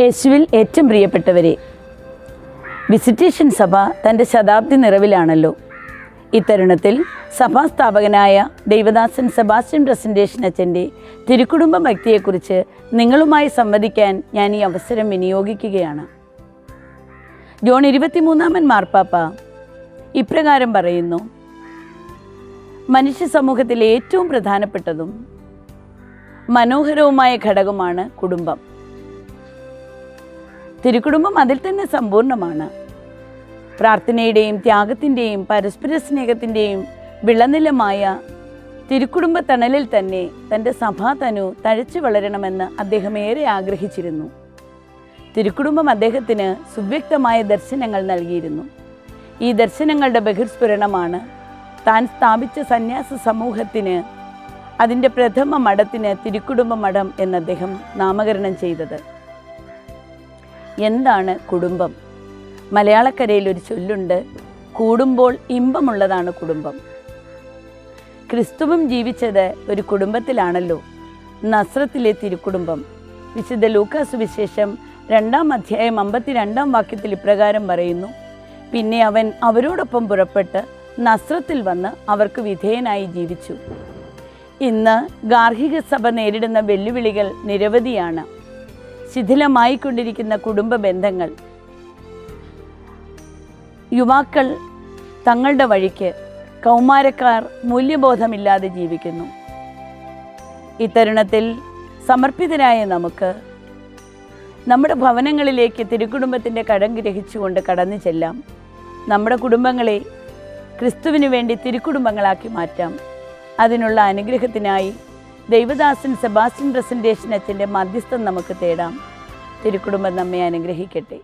യേശുവിൽ ഏറ്റവും പ്രിയപ്പെട്ടവരെ വിസിറ്റേഷൻ സഭ തന്റെ ശതാബ്ദി നിറവിലാണല്ലോ. ഇത്തരുണത്തിൽ സഭാസ്ഥാപകനായ ദൈവദാസൻ സെബാസ്റ്റ്യൻ പ്രസന്റേഷൻ അച്ഛന്റെ തിരുക്കുടുംബ ഭക്തിയെക്കുറിച്ച് നിങ്ങളുമായി സംവദിക്കാൻ ഞാൻ ഈ അവസരം വിനിയോഗിക്കുകയാണ്. ജോൺ ഇരുപത്തിമൂന്നാമൻ മാർപ്പാപ്പ ഇപ്രകാരം പറയുന്നു മനുഷ്യ സമൂഹത്തിലെ ഏറ്റവും പ്രധാനപ്പെട്ടതും മനോഹരവുമായ ഘടകമാണ് കുടുംബം. തിരുക്കുടുംബം അതിൽ തന്നെ സമ്പൂർണമാണ് പ്രാർത്ഥനയുടെയും ത്യാഗത്തിന്റെയും പരസ്പര സ്നേഹത്തിന്റെയും വിളനിലമായ തിരുക്കുടുംബ തണലിൽ തന്നെ തന്റെ സഭാതനു തഴച്ചു വളരണമെന്ന് അദ്ദേഹം ഏറെ ആഗ്രഹിച്ചിരുന്നു. തിരുക്കുടുംബം അദ്ദേഹത്തിന് സുവ്യക്തമായ ദർശനങ്ങൾ നൽകിയിരുന്നു. ഈ ദർശനങ്ങളുടെ ബഹിർസ്ഫുരണമാണ് താൻ സ്ഥാപിച്ച സന്യാസ സമൂഹത്തിന് അതിന്റെ പ്രഥമ മഠത്തിന് തിരുക്കുടുംബ മഠം എന്ന് അദ്ദേഹം നാമകരണം ചെയ്തത്. എന്താണ് കുടുംബം? മലയാളക്കരയിൽ ഒരു ചൊല്ലുണ്ട് കൂടുമ്പോൾ ഇമ്പമുള്ളതാണ് കുടുംബം. ക്രിസ്തുവും ജീവിച്ചത് ഒരു കുടുംബത്തിലാണല്ലോ നസ്രത്തിലെ തിരുക്കുടുംബം. വിശുദ്ധ ലൂക്കാസ് വിശേഷം രണ്ടാം അധ്യായം അമ്പത്തിരണ്ടാം വാക്യത്തിൽ ഇപ്രകാരം പറയുന്നു പിന്നെ അവൻ അവരോടൊപ്പം പുറപ്പെട്ട് നസ്രത്തിൽ വന്ന് അവർക്ക് വിധേയനായി ജീവിച്ചു. ഇന്ന് ഗാർഹിക സഭ നേരിടുന്ന വെല്ലുവിളികൾ നിരവധിയാണ്. ശിഥിലമായിക്കൊണ്ടിരിക്കുന്ന കുടുംബ ബന്ധങ്ങൾ. യുവാക്കൾ തങ്ങളുടെ വഴിക്ക് കൗമാരക്കാർ മൂല്യബോധമില്ലാതെ ജീവിക്കുന്നു. ഇത്തരുണത്തിൽ സമർപ്പിതരായ നമുക്ക് നമ്മുടെ ഭവനങ്ങളിലേക്ക് തിരുക്കുടുംബത്തിന്റെ കടം ഗ്രഹിച്ചുകൊണ്ട് കടന്നു ചെല്ലാം. നമ്മുടെ കുടുംബങ്ങളെ ക്രിസ്തുവിനു വേണ്ടി തിരുക്കുടുംബങ്ങളാക്കി മാറ്റാം. അതിനുള്ള അനുഗ്രഹത്തിനായി ദൈവദാസൻ സെബാസ്റ്റ്യൻ പ്രസന്റേഷൻ അച്ഛന്റെ മധ്യസ്ഥം നമുക്ക് തേടാം. തിരുക്കുടുംബം നമ്മെ അനുഗ്രഹിക്കട്ടെ.